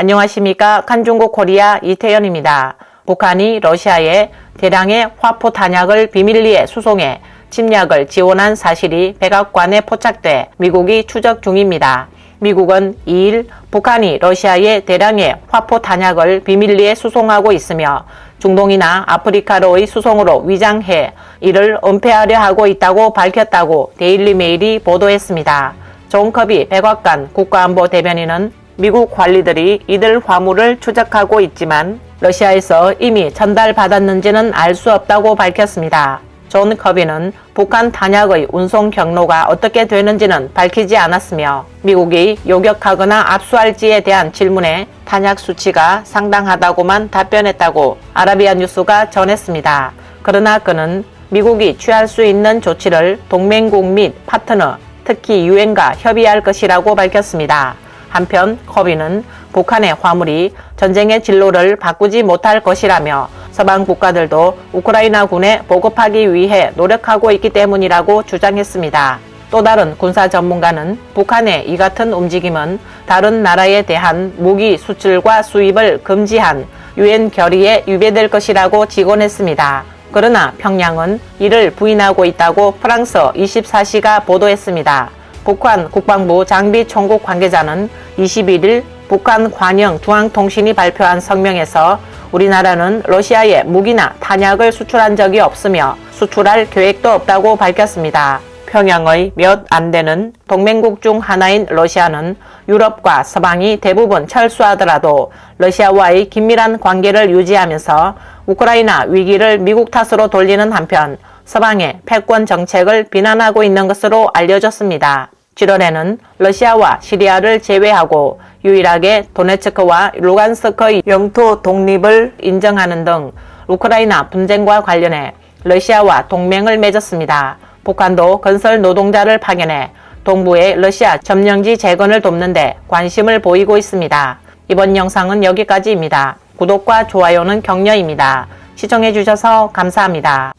안녕하십니까. 칸중국 코리아 이태현입니다. 북한이 러시아에 대량의 화포 탄약을 비밀리에 수송해 침략을 지원한 사실이 백악관에 포착돼 미국이 추적 중입니다. 미국은 2일 북한이 러시아에 대량의 화포 탄약을 비밀리에 수송하고 있으며 중동이나 아프리카로의 수송으로 위장해 이를 은폐하려 하고 있다고 밝혔다고 데일리메일이 보도했습니다. 존 커비 백악관 국가안보 대변인은 미국 관리들이 이들 화물을 추적하고 있지만 러시아에서 이미 전달받았는지는 알 수 없다고 밝혔습니다. 존 커비는 북한 탄약의 운송 경로가 어떻게 되는지는 밝히지 않았으며 미국이 요격하거나 압수할지에 대한 질문에 탄약 수치가 상당하다고만 답변했다고 아라비아 뉴스가 전했습니다. 그러나 그는 미국이 취할 수 있는 조치를 동맹국 및 파트너, 특히 유엔과 협의할 것이라고 밝혔습니다. 한편 커비는 북한의 화물이 전쟁의 진로를 바꾸지 못할 것이라며 서방 국가들도 우크라이나 군에 보급하기 위해 노력하고 있기 때문이라고 주장했습니다. 또 다른 군사 전문가는 북한의 이 같은 움직임은 다른 나라에 대한 무기 수출과 수입을 금지한 유엔 결의에 위배될 것이라고 직언했습니다. 그러나 평양은 이를 부인하고 있다고 프랑스 24시가 보도했습니다. 북한 국방부 장비 총국 관계자는 21일 북한 관영 중앙통신이 발표한 성명에서 우리나라는 러시아에 무기나 탄약을 수출한 적이 없으며 수출할 계획도 없다고 밝혔습니다. 평양의 몇 안 되는 동맹국 중 하나인 러시아는 유럽과 서방이 대부분 철수하더라도 러시아와의 긴밀한 관계를 유지하면서 우크라이나 위기를 미국 탓으로 돌리는 한편 서방의 패권 정책을 비난하고 있는 것으로 알려졌습니다. 7월에는 러시아와 시리아를 제외하고 유일하게 도네츠크와 루간스크의 영토 독립을 인정하는 등 우크라이나 분쟁과 관련해 러시아와 동맹을 맺었습니다. 북한도 건설 노동자를 파견해 동부의 러시아 점령지 재건을 돕는데 관심을 보이고 있습니다. 이번 영상은 여기까지입니다. 구독과 좋아요는 격려입니다. 시청해주셔서 감사합니다.